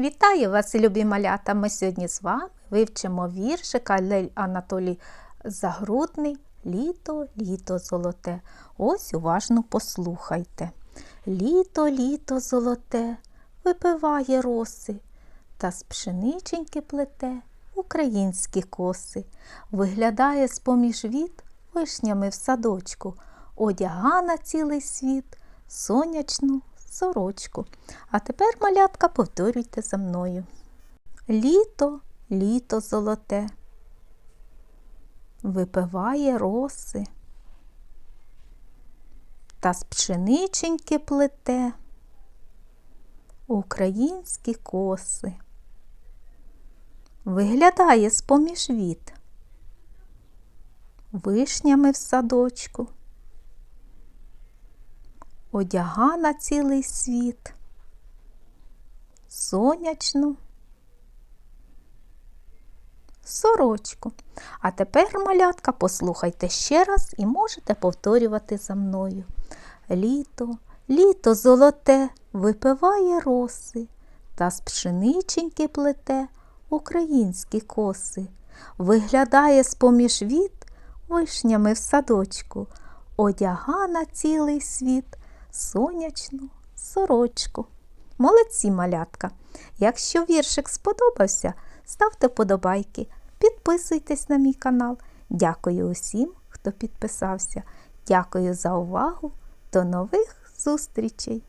Вітаю вас, любі малята! Ми сьогодні з вами вивчимо віршик Алель Анатолій Загрудний Літо, літо золоте. Ось уважно послухайте. Літо, літо золоте, випиває роси, та з пшениченьки плете українські коси. Виглядає з-поміж віт вишнями в садочку, одяга на цілий світ сонячну сорочку. А тепер, малятка, повторюйте за мною. Літо, літо золоте, випиває роси, та з пшениченьки плете українські коси. Виглядає з-поміж віт вишнями в садочку одяга на цілий світ, сонячну сорочку. А тепер, малятка, послухайте ще раз і можете повторювати за мною. Літо, літо золоте випиває роси, та з пшениченьки плете українські коси. Виглядає з-поміж віт вишнями в садочку, одяга на цілий світ сонячну сорочку. Молодці малятка! Якщо віршик сподобався, ставте подобайки, підписуйтесь на мій канал. Дякую усім, хто підписався. Дякую за увагу. До нових зустрічей!